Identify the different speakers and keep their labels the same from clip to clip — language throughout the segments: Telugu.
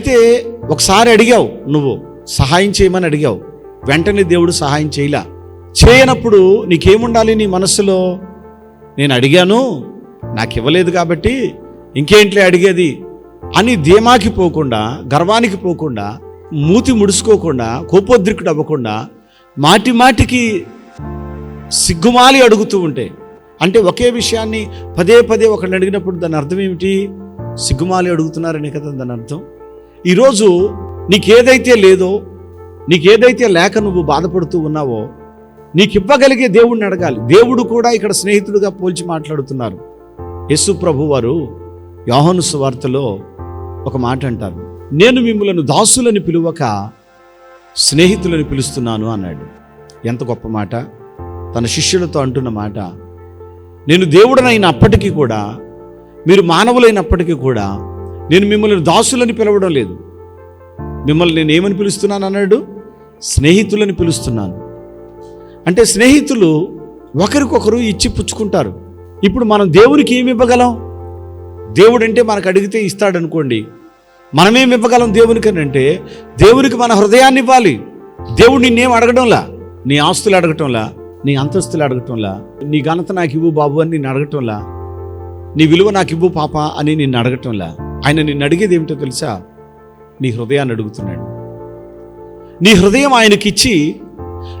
Speaker 1: అయితే ఒకసారి అడిగావు నువ్వు సహాయం చేయమని అడిగావు. వెంటనే దేవుడు సహాయం చేయలా. చేయనప్పుడు నీకేముండాలి నీ మనస్సులో? నేను అడిగాను నాకు ఇవ్వలేదు కాబట్టి ఇంకేంట్లే అడిగేది? అని ధీమాకి పోకుండా గర్వానికి పోకుండా మూతి ముడుచుకోకుండా కోపోద్రికుడు అవ్వకుండా మాటి మాటికి సిగ్గుమాలి అడుగుతూ ఉంటే అంటే ఒకే విషయాన్ని పదే పదే ఒకరిని అడిగినప్పుడు దాని అర్థం ఏమిటి? సిగ్గుమాలి అడుగుతున్నారనే కదా దాని అర్థం. ఈరోజు నీకేదైతే లేదో నీకేదైతే లేక నువ్వు బాధపడుతూ ఉన్నావో నీకు ఇవ్వగలిగే దేవుడిని అడగాలి. దేవుడు కూడా ఇక్కడ స్నేహితుడుగా పోల్చి మాట్లాడుతున్నారు. యశు ప్రభు వారు యోహను సువార్తలో ఒక మాట అంటారు. నేను మిమ్మలను దాసులని పిలువక స్నేహితులని పిలుస్తున్నాను అన్నాడు. ఎంత గొప్ప మాట. తన శిష్యులతో అంటున్న మాట. నేను దేవుడనైనప్పటికీ కూడా మీరు మానవులైనప్పటికీ కూడా నేను మిమ్మల్ని దాసులని పిలవడం లేదు. మిమ్మల్ని నేను ఏమని పిలుస్తున్నాను అన్నాడు? స్నేహితులని పిలుస్తున్నాను. అంటే స్నేహితులు ఒకరికొకరు ఇచ్చి పుచ్చుకుంటారు. ఇప్పుడు మనం దేవునికి ఏమి ఇవ్వగలం? దేవుడు అంటే మనకు అడిగితే ఇస్తాడనుకోండి. మనమేమి ఇవ్వగలం దేవునికి అని అంటే దేవునికి మన హృదయాన్ని ఇవ్వాలి. దేవుడు నిన్నేం అడగడంలా నీ ఆస్తులు అడగటంలా? నీ అంతస్తులు అడగటంలా? నీ ఘనత నాకు ఇవ్వు బాబు అని నిన్ను అడగటంలా? నీ విలువ నాకు ఇవ్వు పాప అని నిన్ను అడగటంలా? ఆయన నిన్ను అడిగేది ఏమిటో తెలుసా? నీ హృదయాన్ని అడుగుతున్నాడు. నీ హృదయం ఆయనకిచ్చి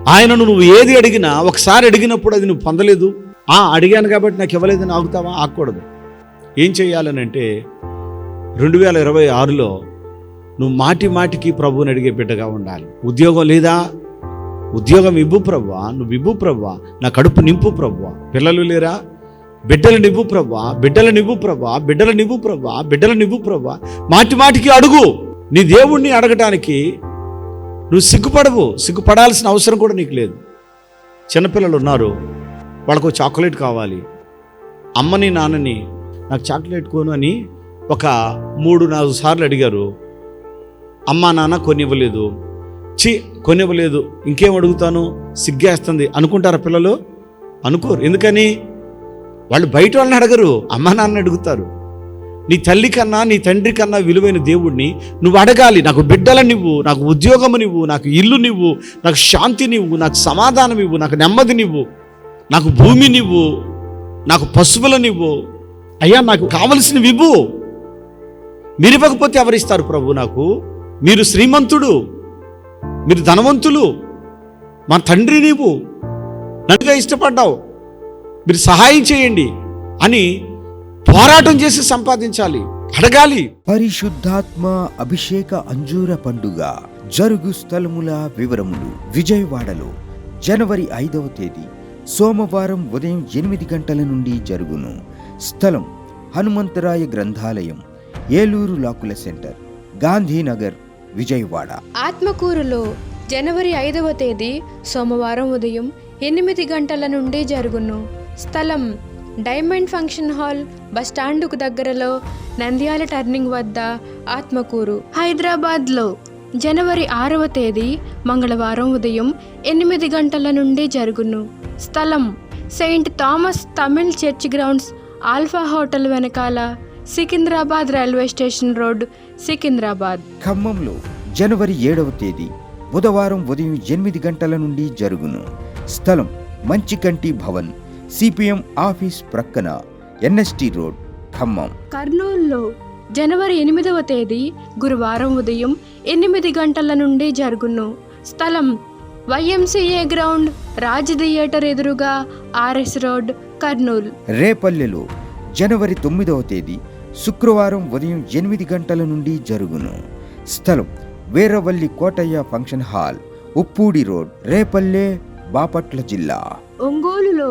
Speaker 1: ఆయనను నువ్వు ఏది అడిగినా ఒకసారి అడిగినప్పుడు అది నువ్వు పొందలేదు. ఆ అడిగాను కాబట్టి నాకు ఇవ్వలేదని ఆగుతావా? ఆగకూడదు. ఏం చేయాలని అంటే రెండు వేల ఇరవై ఆరులో నువ్వు మాటి మాటికి ప్రభువుని అడిగే బిడ్డగా ఉండాలి. ఉద్యోగం లేదా? ఉద్యోగం ఇవ్వు ప్రవ్వా నువ్వు ఇవ్వు ప్రవ్వా నా కడుపు నింపు ప్రవ్వా పిల్లలు లేరా? బిడ్డలు నివ్వు ప్రభా బిడ్డలు నివ్వు ప్రభా బిడ్డలు నివ్వు ప్రభా బిడ్డలు నివ్వు ప్రభా మాటి మాటికి అడుగు. నీ దేవుణ్ణి అడగటానికి నువ్వు సిగ్గుపడవు. సిగ్గుపడాల్సిన అవసరం కూడా నీకు లేదు. చిన్నపిల్లలు ఉన్నారు. వాళ్ళకు చాక్లెట్ కావాలి. అమ్మని నాన్నని నాకు చాక్లెట్ కొను అని ఒక మూడు నాలుగు సార్లు అడిగారు. అమ్మ నాన్న కొనివ్వలేదు. చి కొనివ్వలేదు. ఇంకేం అడుగుతాను? సిగ్గేస్తుంది. అనుకుంటారా పిల్లలు? అనుకోరు. ఎందుకని? వాళ్ళు బయట వాళ్ళని అడగరు. అమ్మ నాన్న అడుగుతారు. నీ తల్లి కన్నా నీ తండ్రి కన్నా విలువైన దేవుడిని నువ్వు అడగాలి. నాకు బిడ్డలనివ్వు నాకు ఉద్యోగము నువ్వు నాకు ఇల్లు నువ్వు నాకు శాంతి నువ్వు నాకు సమాధానం ఇవ్వు నాకు నెమ్మది నువ్వు నాకు భూమి నువ్వు నాకు పశువులనివ్వు అయ్యా నాకు కావలసినవి ఇవ్వు. మీరు ఇవ్వకపోతే ఎవరిస్తారు ప్రభు నాకు? మీరు శ్రీమంతుడు మీరు ధనవంతులు మా తండ్రి నీవు. నన్నుగా ఇష్టపడ్డావు. మీరు సహాయం చేయండి అని పోరాటం చేసి సంపాదించాలి అడగాలి.
Speaker 2: పరిశుద్ధాత్మ అభిషేక అంజూర పండుగ జరుగు స్థలముల వివరములు విజయవాడలో జనవరి ఐదవ తేదీ సోమవారం ఉదయం ఎనిమిది గంటల నుండి జరుగును. స్థలం హనుమంతరాయ గ్రంథాలయం ఏలూరు లాకుల సెంటర్ గాంధీనగర్ విజయవాడ.
Speaker 3: ఆత్మకూరులో జనవరి ఐదవ తేదీ సోమవారం ఉదయం ఎనిమిది గంటల నుండి జరుగును. స్థలం డైమండ్ ఫంక్షన్ హాల్ బస్టాండుకు దగ్గరలో నంద్యాల టర్నింగ్ వద్ద ఆత్మకూరు. హైదరాబాద్లో జనవరి ఆరవ తేదీ మంగళవారం ఉదయం ఎనిమిది గంటల నుండి జరుగును. స్థలం saint Thomas Tamil church grounds alpha hotel వెనకాల Secunderabad railway station road Secunderabad.
Speaker 2: ఖమ్మంలో జనవరి ఏడవ తేదీ బుధవారం ఉదయం ఎనిమిది గంటల నుండి జరుగును. స్థలం మంచికంటి భవన్ సిపిఎం ఆఫీస్ ప్రక్కన ఎన్ఎస్టి రోడ్ ఖమ్మం.
Speaker 3: కర్నూలులో జనవరి ఎనిమిదవ తేదీ గురువారం ఉదయం ఎనిమిది గంటల నుండి జరుగును. స్థలం వైఎంసీఏ గ్రౌండ్ రాజ్ థియేటర్ ఎదురుగా ఆర్ఎస్ రోడ్ కర్నూలు.
Speaker 2: రేపల్లెలో జనవరి తొమ్మిదవ తేదీ శుక్రవారం ఉదయం ఎనిమిది గంటల నుండి జరుగును. స్థలం Veeravalli Kotaiah function hall Uppudi road Repalle Bapatla జిల్లా.
Speaker 3: ఒంగోలులో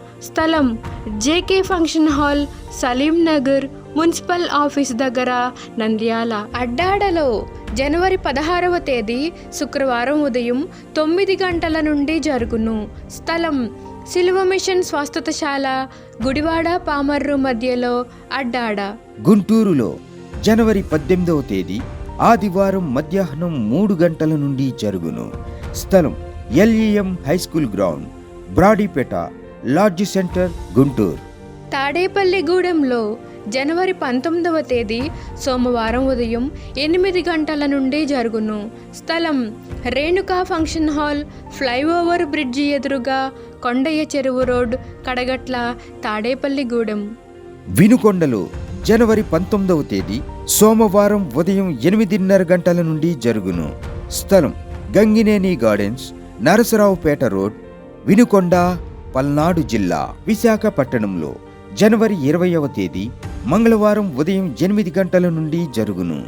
Speaker 3: స్థలం JK function hall Saleem Nagar municipal office దగ్గర నంద్యాల. అడ్డాడలో జనవరి పదహారవ తేదీ శుక్రవారం ఉదయం తొమ్మిది గంటల నుండి జరుగును. స్థలం సిల్వ మిషన్ స్వస్థతశాల గుడివాడ పామర్రు మధ్యలో అడ్డాడ.
Speaker 2: గుంటూరులో జనవరి పద్దెనిమిదవ తేదీ ఆదివారం మధ్యాహ్నం మూడు గంటల నుండి జరుగును. స్థలం LEM high school ground Brodipet lodge centre Guntur.
Speaker 3: తాడేపల్లిగూడెంలో జనవరి పంతొమ్మిదవ తేదీ సోమవారం ఉదయం ఎనిమిది గంటల నుండి జరుగును. స్థలం Renuka function hall flyover bridge ఎదురుగా కొండయ్య చెరువు రోడ్ కడగట్ల తాడేపల్లిగూడెం
Speaker 2: వినుకొండలో జనవరి పంతొమ్మిదవ తేదీ సోమవారం ఉదయం ఎనిమిదిన్నర గంటల నుండి జరుగును. స్థలం గంగినేని గార్డెన్స్ నరసరావుపేట రోడ్ వినుకొండ పల్నాడు జిల్లా విశాఖపట్టణంలో జనవరి ఇరవయవ తేదీ మంగళవారం ఉదయం ఎనిమిది గంటల నుండి జరుగును.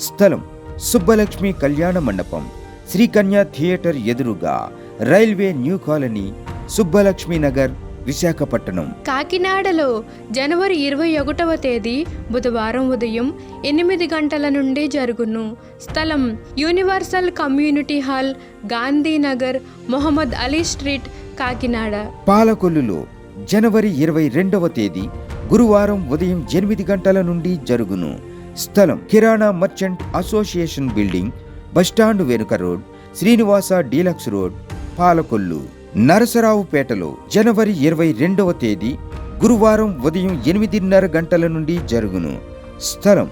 Speaker 2: స్థలం సుబ్బలక్ష్మి కళ్యాణ మండపం శ్రీకన్య థియేటర్ ఎదురుగా railway new colony Subbalakshmi Nagar Visakhapatnam.
Speaker 3: కాకినాడలో జనవరి ఇరవై ఒకటవ తేదీ బుధవారం ఉదయం ఎనిమిది గంటల నుండి జరుగును. స్థలం universal community hall Gandhinagar Mohammad Ali street Kakinada.
Speaker 2: పాలకొల్లులో జనవరి ఇరవై రెండవ తేదీ గురువారం ఉదయం ఎనిమిది గంటల నుండి జరుగును. స్థలం Kirana merchant association building bus stand వెనుక road Srinivasa deluxe road Palakollu. నరసరావుపేటలో జనవరి ఇరవై రెండవ తేదీ గురువారం ఉదయం ఎనిమిదిన్నర గంటల నుండి జరుగును. స్థలం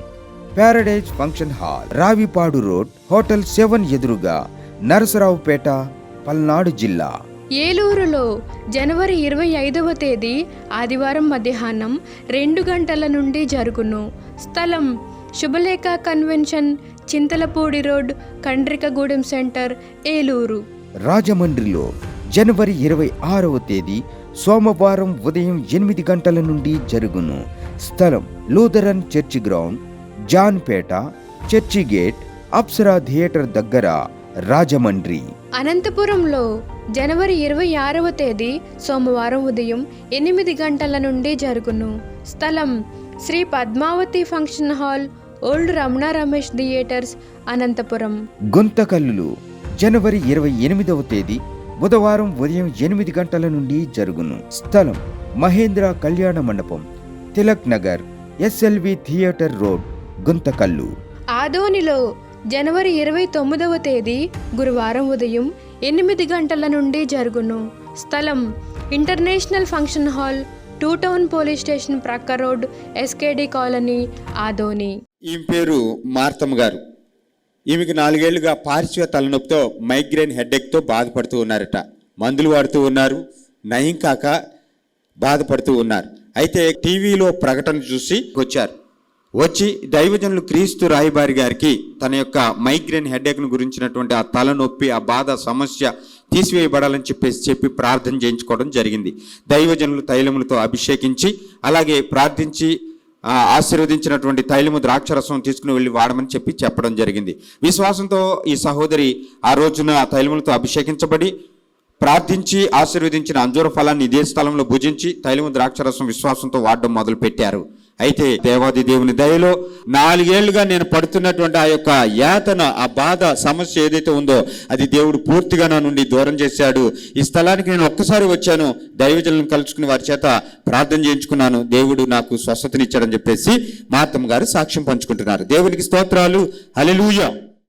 Speaker 2: paradise function hall Ravipadu road hotel seven ఎదురుగా నరసరావుపేట పల్నాడు జిల్లా.
Speaker 3: ఏలూరులో జనవరి ఇరవై ఐదవ తేదీ ఆదివారం మధ్యాహ్నం రెండు గంటల నుండి జరుగును. స్థలం Subhalekha convention Chintalapudi road Kandrikagudem centre Eluru.
Speaker 2: రాజమండ్రిలో జనవరి ఇరవై ఆరవ తేదీ సోమవారం ఉదయం ఎనిమిది గంటల నుండి జరుగును. స్థలం Lutheran church ground Janpet church gate Apsara theatre దగ్గర రాజమండ్రి.
Speaker 3: అనంతపురంలో జనవరి ఇరవై ఆరవ తేదీ సోమవారం ఉదయం ఎనిమిది గంటల నుండి జరుగును. స్థలం Shri Padmavathi function hall old Ramana Ramesh theatres Anantapuram.
Speaker 2: గుంతకల్లులో జనవరి ఇరవై ఎనిమిదవ తేదీ బుధవారం ఉదయం ఎనిమిది గంటల నుండి జరుగును. స్థలం మహేంద్ర కళ్యాణ మండపం Tilak Nagar SLV theatre road Guntakal.
Speaker 3: ఆదోనిలో జనవరి ఇరవై తొమ్మిదవ తేదీ గురువారం ఉదయం ఎనిమిది గంటల నుండి జరుగును. స్థలం international function hall two town police station ప్రక్క రోడ్ ఎస్కేడి కాలనీ ఆదోని.
Speaker 4: ఈమె పేరు మార్తమ్మ గారు. ఈమెకి నాలుగేళ్ళుగా పార్శ్వ తలనొప్పితో మైగ్రేన్ హెడ్ఏక్తో బాధపడుతూ ఉన్నారట. మందులు వాడుతూ ఉన్నారు నయం కాక బాధపడుతూ ఉన్నారు. అయితే టీవీలో ప్రకటన చూసి వచ్చారు. వచ్చి దైవజనులు క్రీస్తు రాయబారి గారికి తన యొక్క మైగ్రేన్ హెడ్ఏక్ను గురించినటువంటి ఆ తలనొప్పి ఆ బాధ సమస్య తీసివేయబడాలని చెప్పేసి చెప్పి ప్రార్థన చేయించుకోవడం జరిగింది. దైవజనులు తైలములతో అభిషేకించి అలాగే ప్రార్థించి ఆశీర్వదించినటువంటి తైలము ద్రాక్షరసం తీసుకుని వెళ్ళి వాడమని చెప్పి చెప్పడం జరిగింది. విశ్వాసంతో ఈ సహోదరి ఆ రోజున ఆ తైలములతో అభిషేకించబడి ప్రార్థించి ఆశీర్వదించిన అంజూర ఫలాన్ని ఇదే స్థలంలో భుజించి తైలము ద్రాక్షరసం విశ్వాసంతో వాడడం మొదలుపెట్టారు. అయితే దేవాది దేవుని దయలో నాలుగేళ్ళుగా నేను పడుతున్నటువంటి ఆ యొక్క యాతన ఆ బాధ సమస్య ఏదైతే ఉందో అది దేవుడు పూర్తిగా నా నుండి దూరం చేశాడు. ఈ స్థలానికి నేను ఒక్కసారి వచ్చాను. దైవజనులను కలుసుకుని వారి చేత ప్రార్థన చేయించుకున్నాను. దేవుడు నాకు స్వస్థతనిచ్చాడని చెప్పేసి మాతమ్మ గారు సాక్ష్యం పంచుకుంటున్నారు. దేవునికి స్తోత్రాలు. హల్లెలూయా.